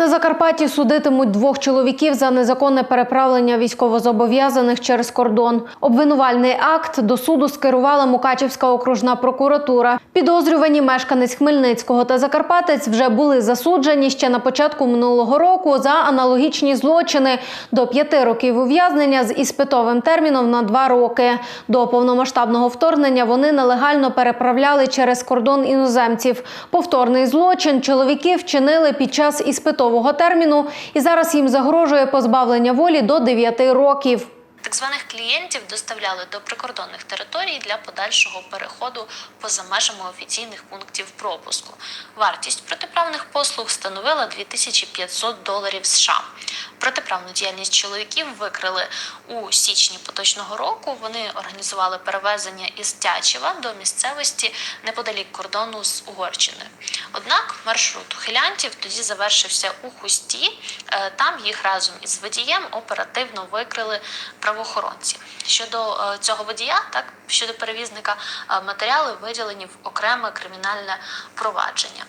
На Закарпатті судитимуть двох чоловіків за незаконне переправлення військовозобов'язаних через кордон. Обвинувальний акт до суду скерувала Мукачівська окружна прокуратура. Підозрювані мешканець Хмельницького та Закарпатець вже були засуджені ще на початку минулого року за аналогічні злочини до п'яти років ув'язнення з іспитовим терміном на два роки. До повномасштабного вторгнення вони нелегально переправляли через кордон іноземців. Повторний злочин чоловіки вчинили під час іспитового терміну, і зараз їм загрожує позбавлення волі до 9 років. Так званих клієнтів доставляли до прикордонних територій для подальшого переходу поза межами офіційних пунктів пропуску. Вартість протиправних послуг становила 2500 доларів США. Протиправну діяльність чоловіків викрили у січні поточного року. Вони організували перевезення із Тячева до місцевості неподалік кордону з Угорщиною. Однак маршрут ухилянтів тоді завершився у Хусті. Е, Там їх разом із водієм оперативно викрили правоохоронці. Щодо е, цього водія, так щодо перевізника, е, матеріали виділені в окреме кримінальне провадження.